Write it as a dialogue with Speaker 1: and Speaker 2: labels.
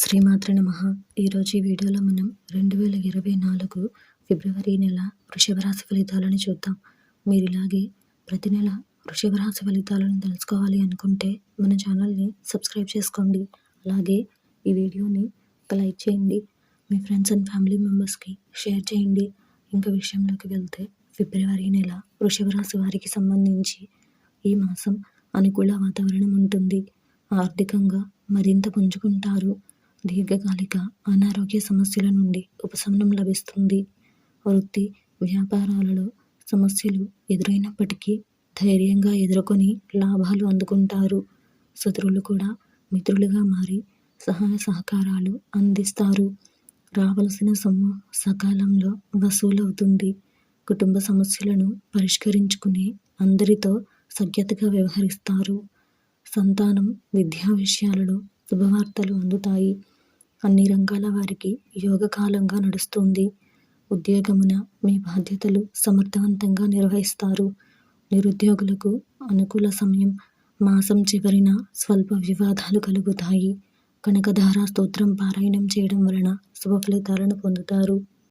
Speaker 1: శ్రీమాత్రి నమ. ఈరోజు ఈ వీడియోలో మనం రెండు వేల ఇరవై నాలుగు ఫిబ్రవరి నెల వృషభ రాశి ఫలితాలను చూద్దాం. మీరు ఇలాగే ప్రతి నెల వృషభ రాశి ఫలితాలను తెలుసుకోవాలి అనుకుంటే మన ఛానల్ని సబ్స్క్రైబ్ చేసుకోండి. అలాగే ఈ వీడియోని ఒక లైక్ చేయండి. మీ ఫ్రెండ్స్ అండ్ ఫ్యామిలీ మెంబర్స్కి షేర్ చేయండి. ఇంకా విషయంలోకి వెళ్తే ఫిబ్రవరి నెల వృషభ రాశి వారికి సంబంధించి ఈ మాసం అనుకూల వాతావరణం ఉంటుంది. ఆర్థికంగా మరింత పుంజుకుంటారు. దీర్ఘకాలిక అనారోగ్య సమస్యల నుండి ఉపశమనం లభిస్తుంది. వృత్తి వ్యాపారాలలో సమస్యలు ఎదురైనప్పటికీ ధైర్యంగా ఎదుర్కొని లాభాలు అందుకుంటారు. శత్రువులు కూడా మిత్రులుగా మారి సహాయ సహకారాలు అందిస్తారు. రావలసిన సొమ్ము సకాలంలో వసూలవుతుంది. కుటుంబ సమస్యలను పరిష్కరించుకుని అందరితో సఖ్యతగా వ్యవహరిస్తారు. సంతానం విద్యా విషయాలలో శుభవార్తలు అందుతాయి. అన్ని రంగాల వారికి యోగకాలంగా నడుస్తుంది. ఉద్యోగమున మీ బాధ్యతలు సమర్థవంతంగా నిర్వహిస్తారు. నిరుద్యోగులకు అనుకూల సమయం మాసం చివరిన స్వల్ప వివాదాలు కలుగుతాయి. కనకధార స్తోత్రం పారాయణం చేయడం వలన శుభ ఫలితాలను పొందుతారు.